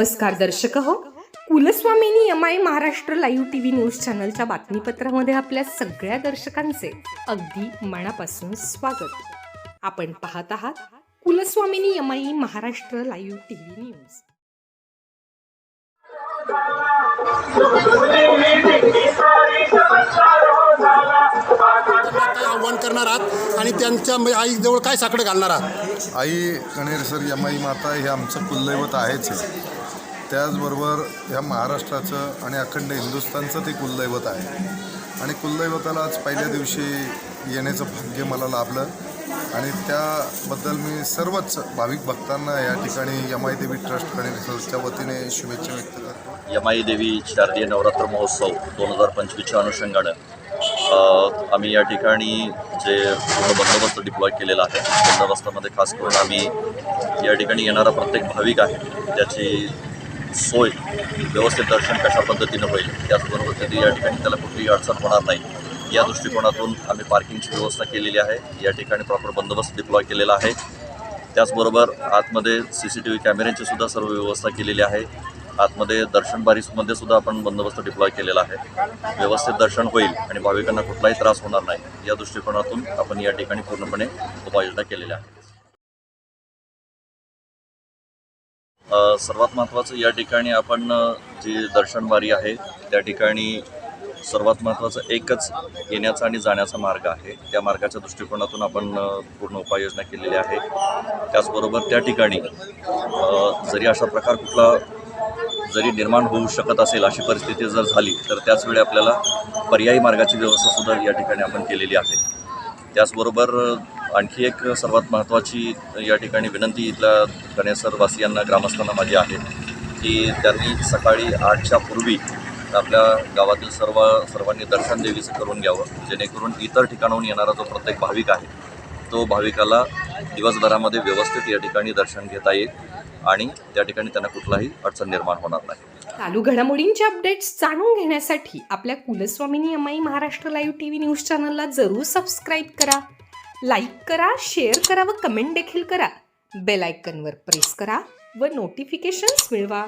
नमस्कार दर्शक हो. Kulswamini M I Maharashtra live T V news चॅनलच्या बातमीपत्रामध्ये आपल्या सगळ्या दर्शकांचे अगदी मनापासून स्वागत. आपण पाहत आहात Kulswamini M I Maharashtra live T V news आव्हान करणार आहात? आणि त्यांच्या आईजवळ काय साकडं घालणार आहात? आई गणेशर यमाई माता हे आमचं कुलदैवत आहेच आहे त्याचबरोबर ह्या महाराष्ट्राचं आणि अखंड हिंदुस्थानचं ते कुलदैवत आहे. आणि कुलदैवताला आज पहिल्या दिवशी येण्याचं भाग्य मला लाभलं. आणि त्याबद्दल मी सर्वच भाविक भक्तांना या ठिकाणी यमाई देवी ट्रस्ट ट्रस्टच्या वतीने शुभेच्छा व्यक्त करतो. यमाई देवी शारदीय नवरात्र महोत्सव दोन हजार पंचवीसच्या अनुषंगानं. आम्ही या ठिकाणी जे पूर्ण बंदोबस्त डिप्लॉय केलेला आहे बंदोबस्तामध्ये खास करून आम्ही या ठिकाणी येणारा प्रत्येक भाविक आहे त्याची सोय व्यवस्थित दर्शन कशा पद्धतीनं होईल त्याचबरोबर त्याची या ठिकाणी त्याला कुठलीही अडचण होणार नाही. या दृष्टिकोनातून आम्ही पार्किंगची व्यवस्था केलेली आहे. या ठिकाणी प्रॉपर बंदोबस्त डिप्लॉय केलेला आहे. त्याचबरोबर आतमध्ये सी सी टी व्ही कॅमेऱ्यांची सुद्धा सर्व व्यवस्था केलेली आहे. आतमध्ये दर्शन बारीसमध्ये सुद्धा आपण बंदोबस्त डिप्लॉय केलेला आहे. व्यवस्थित दर्शन होईल आणि भाविकांना कुठलाही त्रास होणार नाही. या दृष्टिकोनातून आपण या ठिकाणी पूर्णपणे उपाययोजना केलेल्या आहेत. सर्वात महत्त्वाचं या ठिकाणी आपण जी दर्शनबारी आहे त्या ठिकाणी सर्वात महत्त्वाचं एकच येण्याचा आणि जाण्याचा मार्ग आहे. त्या मार्गाच्या दृष्टिकोनातून आपण पूर्ण उपाययोजना केलेली आहे. त्याचबरोबर त्या ठिकाणी जरी अशा प्रकार कुठला जरी निर्माण होऊ शकत असेल अशी परिस्थिती जर झाली तर त्याचवेळी आपल्याला पर्यायी मार्गाची व्यवस्थासुद्धा या ठिकाणी आपण केलेली आहे. त्याचबरोबर आणखी एक सर्वात महत्त्वाची या ठिकाणी विनंती इथल्या गणेशरवासियांना ग्रामस्थांना माझी आहे की त्यांनी सकाळी आठच्या पूर्वी आपल्या गावातील सर्व सर्वांनी दर्शन देवीचं करून घ्यावं जेणेकरून इतर ठिकाणाहून येणारा जो प्रत्येक भाविक आहे तो भाविकाला दिवसभरामध्ये व्यवस्थित या ठिकाणी दर्शन घेता येईल आणि त्या ठिकाणी त्यांना कुठलाही अडचण निर्माण होणार नाही. चालू घडामोडींचे अपडेट्स जाणून घेण्यासाठी आपल्या Kulswamini M I Maharashtra live T V news चॅनलला जरूर सबस्क्राईब करा. लाईक करा शेअर करा व कमेंट देखील करा. बेल आयकनवर प्रेस करा व नोटिफिकेशन्स मिळवा.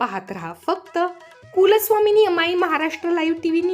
पाहत रहा फक्त Kulswamini M I Maharashtra live T V news